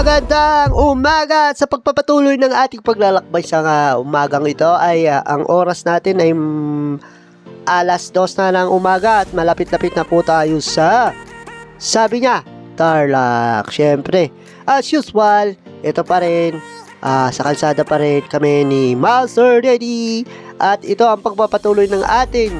magandang umaga sa pagpapatuloy ng ating paglalakbay sa ah, umagang ito. Ay ah, ang oras natin ay mm, alas dos na ng umaga at malapit-lapit na po tayo sa sabi niya Tarlac syempre. As usual ito pa rin ah, sa kalsada pa rin kami ni Master Daddy. At ito ang pagpapatuloy ng ating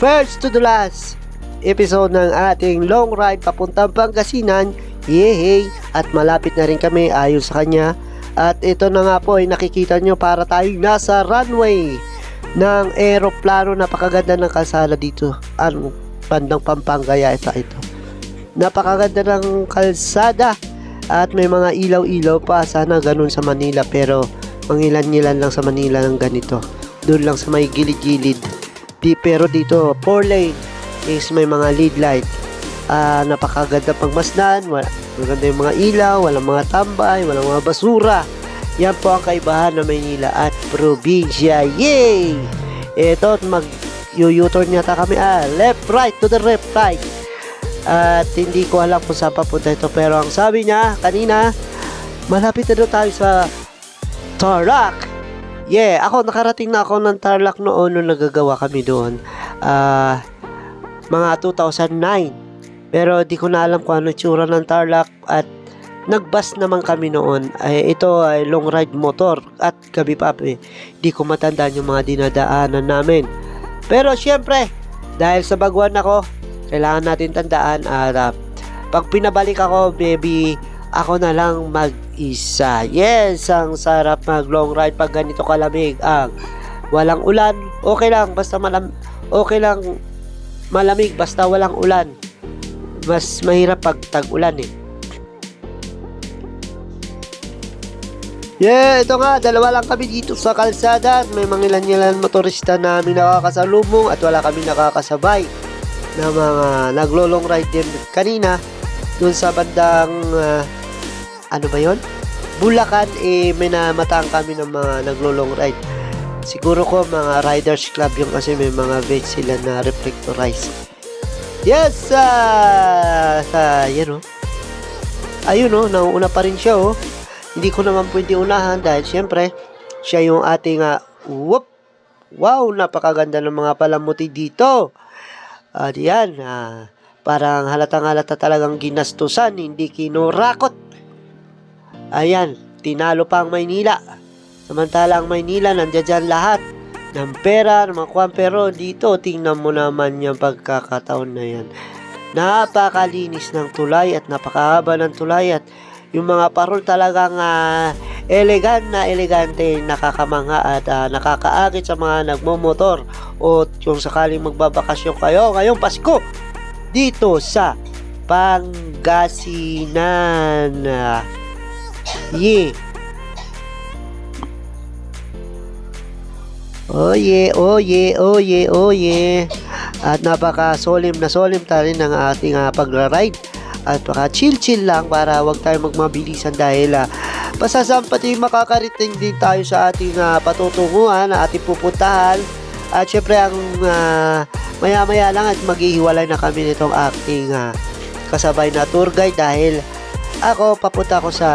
first to the last episode ng ating long ride papuntang Pangasinan. Yehey! At malapit na rin kami ayon sa kanya. At ito na nga po ay nakikita nyo para tayong nasa runway ng aeroplano. Napakaganda ng kalsada dito. Ano, bandang Pampanga ito ito. Napakaganda ng kalsada. At may mga ilaw-ilaw pa. Sana ganun sa Manila. Pero mangilan-ngilan lang sa Manila ng ganito. Doon lang sa may gilid-gilid. Di, pero dito, 4 lane is may mga lead light Ah, napakaganda pagmasdan, wala, maganda yung mga ilaw, walang mga tambay, walang mga basura. Yan po ang kaibahan ng Maynila at probinsya. Yay! Ito, mag u-turn yata kami. Ah, left, right, to the left, right. At hindi ko alam kung saan papunta ito. Pero ang sabi niya kanina, malapit na daw tayo sa Tarlac. Yeah, ako nakarating na ako ng Tarlac noon nung nagagawa kami doon. Ah, mga 2009. Pero di ko na alam kung ano tsura ng Tarlac at nagbus naman kami noon. Ay, ito ay long ride motor at gabi pa eh. Di ko matandaan yung mga dinadaanan namin. Pero syempre, dahil sa baguhan ako, kailangan natin tandaan at ah, pag pinabalik ako, baby, ako na lang mag-isa. Yes, ang sarap mag long ride pag ganito kalamig. Ang walang ulan, okay lang, basta malam okay lang malamig basta walang ulan mas mahirap pag tag-ulan eh. Yeah, ito nga, dalawa lang kami dito sa kalsada. May mga ilan-ilan motorista na namin nakakasalubong at wala kami nakakasabay na mga naglo-long ride din kanina doon sa bandang ah, ano ba yon? Bulacan eh may namatang kami ng mga naglo-long ride. Siguro ko mga riders club yung kasi may mga veg sila na reflectorize. Yes! ah sa, yan o. Ayun o, nauuna pa rin siya o. Hindi ko naman pwede unahan dahil syempre, siya yung ating, uh, whoop, wow, napakaganda ng mga palamuti dito. At yan, ah, parang halatang halata talagang ginastusan, hindi kinurakot. Ayan, tinalo pa ang Maynila. Samantala ang Maynila, nandiyan dyan lahat ng pera, ng mga kwan. Pero dito, tingnan mo naman yung pagkakataon na yan. Napakalinis ng tulay at napakahaba ng tulay at yung mga parol talagang uh, elegant na elegante, nakakamangha at uh, nakakaakit sa mga nagmomotor o kung sakaling magbabakasyon kayo ngayong Pasko dito sa Pangasinan. Yeah. Oh yeah, oh yeah. At napaka solim na solim tayo ng ating uh, pagra-ride. At baka chill-chill lang para wag tayo magmabilisan dahil uh, pasasampati makakariting din tayo sa ating uh, patutunguhan na ating pupuntahan. At syempre ang uh, maya-maya lang at maghihiwalay na kami nitong aking uh, kasabay na tour guide dahil ako papunta ako sa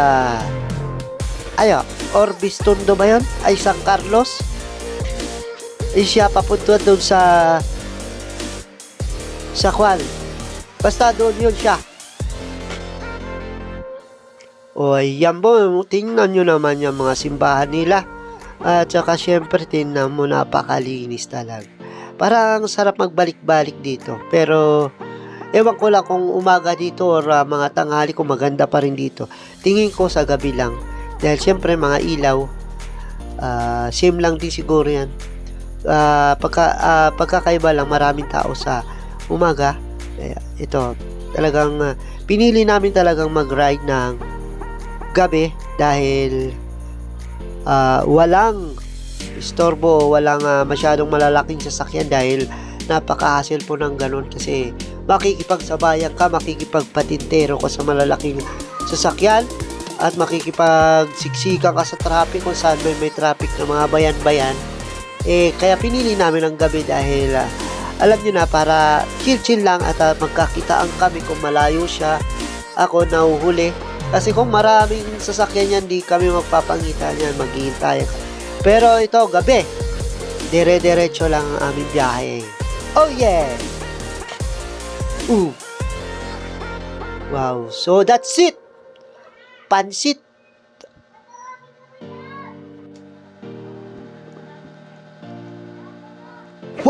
ayo, Orbis Tondo ba yun? Ay San Carlos? Eh, siya papunta doon sa sa kwan. Basta doon yun siya. O yan po, tingnan nyo naman yung mga simbahan nila. At saka syempre, tingnan mo, napakalinis talaga. Parang sarap magbalik-balik dito. Pero, ewan ko lang kung umaga dito or uh, mga tanghali kung maganda pa rin dito. Tingin ko sa gabi lang. Dahil syempre, mga ilaw, uh, same lang din siguro yan uh, pagka, uh, pagkakaiba lang maraming tao sa umaga. Eh, ito talagang uh, pinili namin talagang mag-ride ng gabi dahil uh, walang istorbo walang uh, masyadong malalaking sasakyan dahil napaka-hassle po ng ganun kasi makikipagsabayan ka makikipagpatintero ka sa malalaking sasakyan at makikipagsiksikan ka sa traffic kung saan may, may traffic ng mga bayan-bayan eh, kaya pinili namin ang gabi dahil uh, alam nyo na, para chill-chill lang at uh, magkakitaan kami kung malayo siya. Ako nahuhuli Kasi kung maraming sasakyan yan, di kami magpapangitan yan, maghihintay. Pero ito, gabi, dire-diretso lang ang aming biyahe. Oh yeah! Ooh. Wow, so that's it! Pansit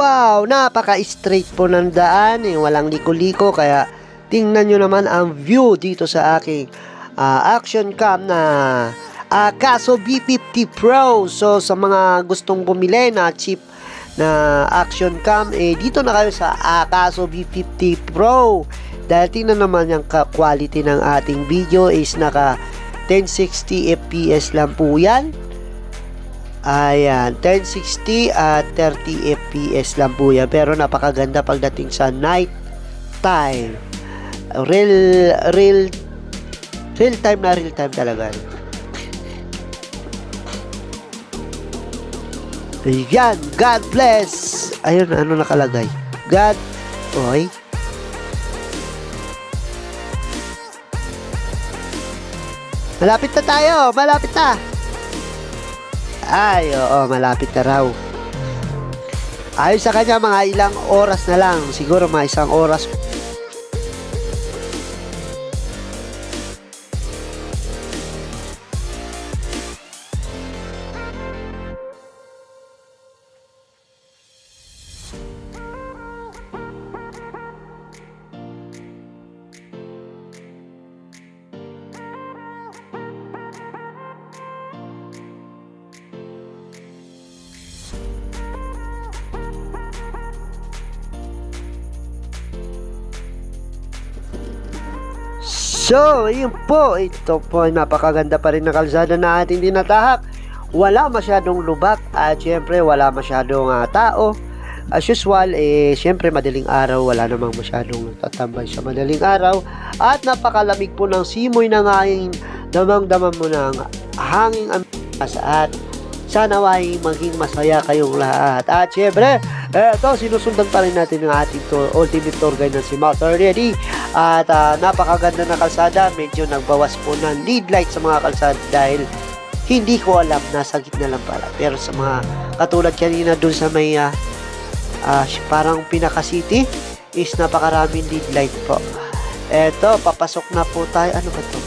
Wow, napaka-straight po ng daan, eh, walang liko-liko, kaya tingnan nyo naman ang view dito sa aking ah, action cam na Akaso B50 Pro. So, sa mga gustong bumili na cheap na action cam, eh, dito na kayo sa Akaso B50 Pro. Dahil tingnan naman yung quality ng ating video is naka 1060 FPS lang po yan. Ayan, 1060 at 30 FPS lang po yan. Pero napakaganda pagdating sa night time. Real, real, real time na real time talaga. Ayan, God bless. Ayun, ano nakalagay? God, oy. Malapit na tayo, malapit na. Ay, oo, malapit na raw. Ayon sa kanya, mga ilang oras na lang. Siguro mga isang oras. So, yun po. Ito po ay napakaganda pa rin na kalsada na ating dinatahak. Wala masyadong lubak at syempre wala masyadong ah, tao. As usual, eh, syempre madaling araw, wala namang masyadong tatambay sa madaling araw. At napakalamig po ng simoy ng hangin, damang-damang mo ng hanging ambias at sana ay maging masaya kayong lahat. At syempre, eto, sinusundan pa rin natin ang ating tour, ultimate tour guide na si Master Ready. At ah, napakaganda na kalsada, medyo nagbawas po ng lead light sa mga kalsada dahil hindi ko alam, nasa gitna lang pala. Pero sa mga katulad kanina dun sa may ah, ah, parang pinaka city is napakaraming lead light po. Eto, papasok na po tayo. Ano ba to?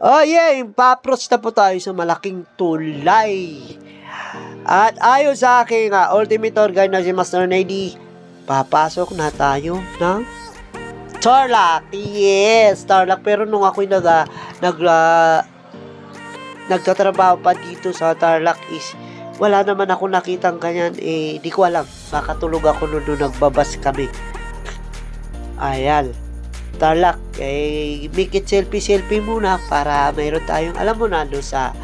Oh yeah, pa-approach na po tayo sa malaking tulay. At ayon sa aking uh, ultimate tour guide na si Master Nady, papasok na tayo ng Tarlac. Yes, Tarlac. Pero nung ako'y nag, ah, nag, ah, nagtatrabaho pa dito sa Tarlac is wala naman ako nakitang ganyan. Eh, di ko alam. Baka tulog ako nung, nung nagbabas kami. Ayan. Tarlac. Eh, make it selfie-selfie muna para mayroon tayong, alam mo na, doon sa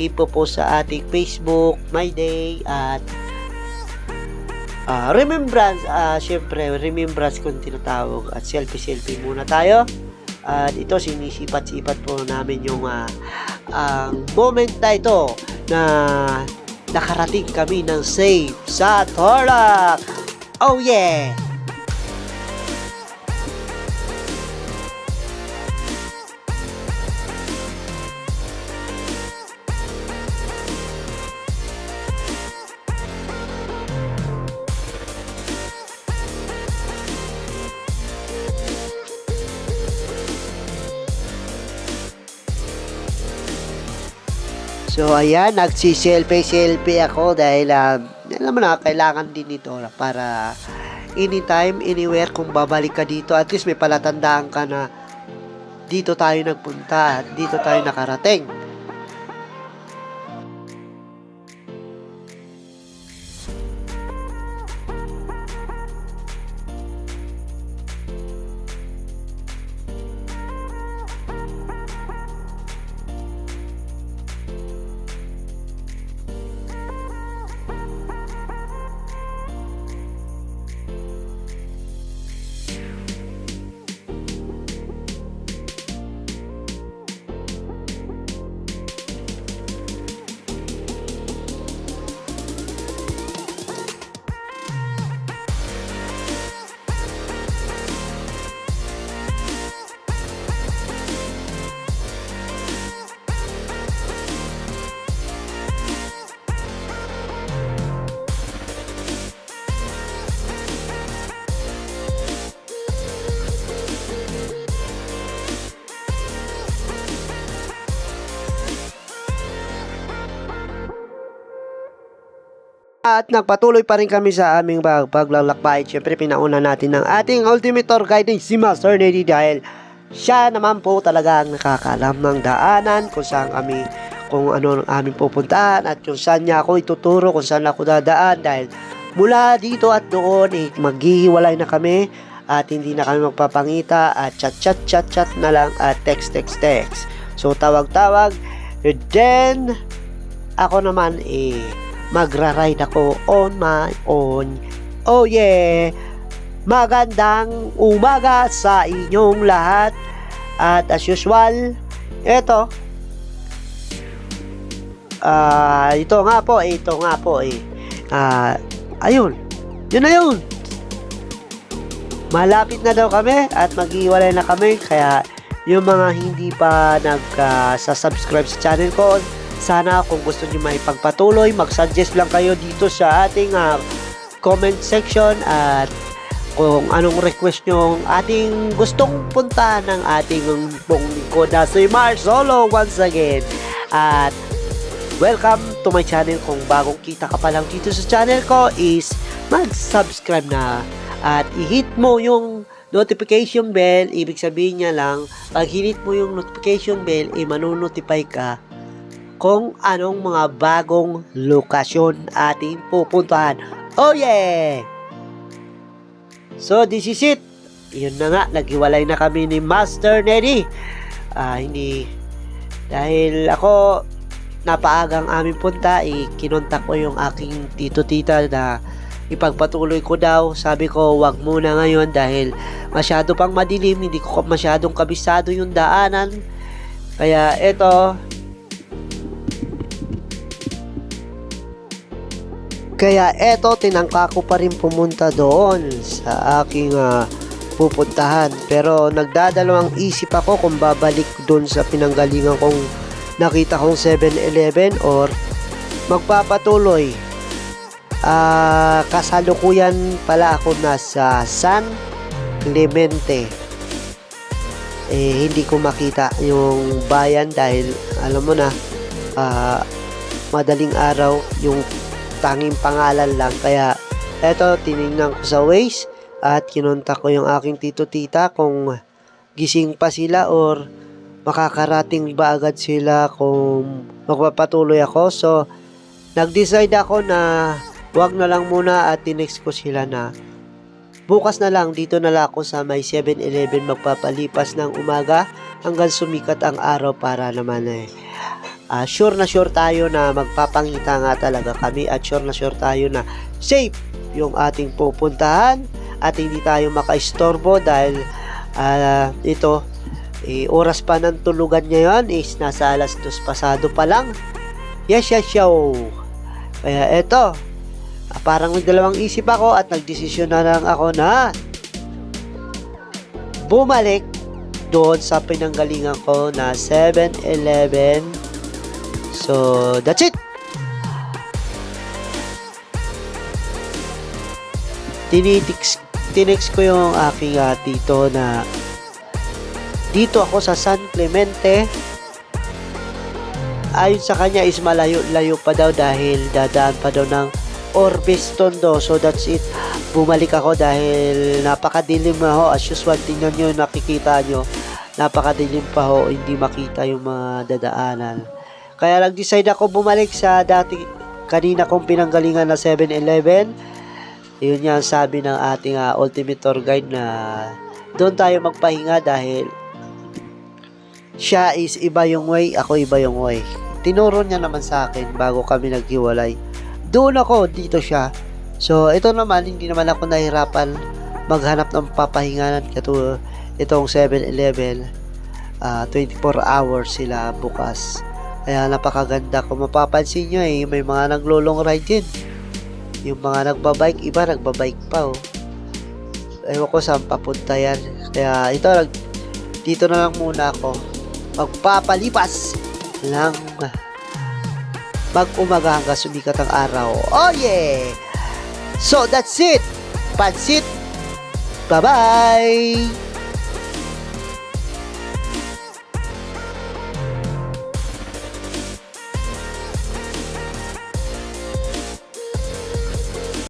ipopost sa ating Facebook, My Day, at ah, remembrance, ah, syempre, remembrance kung tinatawag at selfie-selfie muna tayo. At ito, sinisipat-sipat po namin yung ah, ang moment na ito na nakarating kami ng safe sa Tarlac. Oh yeah! So ayan, nagsi-selfie-selfie ako dahil ah, alam mo na, kailangan din ito para anytime, anywhere, kung babalik ka dito, at least may palatandaan ka na dito tayo nagpunta, dito tayo nakarating. At nagpatuloy pa rin kami sa aming pag paglalakbay. Siyempre, pinauna natin ng ating ultimate tour guide si Master Neddy dahil siya naman po talaga ang nakakaalam ng daanan kung saan kami kung ano ang aming pupuntahan at kung saan niya ako ituturo kung saan ako dadaan. Dahil mula dito at doon eh, maghihiwalay na kami at hindi na kami magpapangita at chat chat chat chat na lang at text text text. So tawag tawag. Then ako naman eh magra-ride ako on my own. Oh yeah. Magandang umaga sa inyong lahat. At as usual eto. Ah ito nga po ito nga po eh. Ah ayun. Yun na yun. Malapit na daw kami at maghiwalay na kami. Kaya yung mga hindi pa nag-subscribe sa channel ko sana kung gusto niyo maipagpatuloy mag-suggest lang kayo dito sa ating ah, comment section at kung anong request nyo ating gustong punta ng ating pong lingkod na si Mars Solo once again. At welcome to my channel. Kung bagong kita ka pa lang dito sa channel ko is mag-subscribe na at i-hit mo yung notification bell. Ibig sabihin niya lang pag hinit mo yung notification bell i manonotify ka kung anong mga bagong lokasyon ating pupuntahan oh yeah So, this is it. Yun na nga, naghiwalay na kami ni Master Neddy. Ah, hindi, dahil ako, napaagang aming punta, eh, kinontak ko yung aking tito-tita na ipagpatuloy ko daw. Sabi ko, wag muna ngayon dahil masyado pang madilim, hindi ko masyadong kabisado yung daanan. Kaya, eto, Kaya eto, tinangka ko pa rin pumunta doon sa aking ah, pupuntahan. Pero nagdadalawang isip ako kung babalik doon sa pinanggalingan kong nakita kong 7-Eleven or magpapatuloy. Ah, kasalukuyan pala ako nasa San Clemente. Eh, hindi ko makita yung bayan dahil alam mo na, ah, madaling araw yung tanging pangalan lang. Kaya, eto, tinignan ko sa Waze at kinontak ko yung aking tito-tita kung gising pa sila or makakarating ba agad sila kung magpapatuloy ako. So, nag-decide ako na wag na lang muna at tinext ko sila na bukas na lang dito na lang ako sa may 7-Eleven magpapalipas ng umaga hanggang sumikat ang araw para naman eh ah, sure na sure tayo na magpapangita nga talaga kami at sure na sure tayo na safe yung ating pupuntahan at hindi tayo makaistorbo dahil ah, ito eh, oras pa ng tulugan ngayon is nasa alas dos pasado pa lang. Yes yes yo. Kaya eto ah, parang nagdalawang isip ako at nagdesisyon na lang ako na bumalik doon sa pinanggalingan ko na 7-Eleven So, that's it. Tinitix, tinext ko yung aking uh, tito na dito ako sa San Clemente. Ayon sa kanya is malayo-layo pa daw dahil dadaan pa daw ng Orbis Tondo. So that's it. Bumalik ako dahil napakadilim na ho. As usual, tingnan nyo, nakikita nyo. Napakadilim pa ho. Hindi makita yung mga dadaanan. Kaya nag-decide ako bumalik sa dati kanina kong pinanggalingan na 7-Eleven. Yun yan sabi ng ating uh, ultimate tour guide na doon tayo magpahinga dahil siya is iba yung way, ako iba yung way. Tinuro niya naman sa akin bago kami naghiwalay. Doon ako, dito siya. So, ito naman, hindi naman ako nahirapan maghanap ng papahinganan katulad itong 7-Eleven. Uh, 24 hours sila bukas. Kaya napakaganda. Kung mapapansin nyo eh, may mga naglolong ride din. Yung mga nagbabike, iba nagbabike pa oh. Ewan ko saan papunta yan. Kaya ito, dito na lang muna ako. Magpapalipas lang mag-umaga hanggang sumikat ang araw. Oh yeah! So that's it! Pansit! Bye-bye!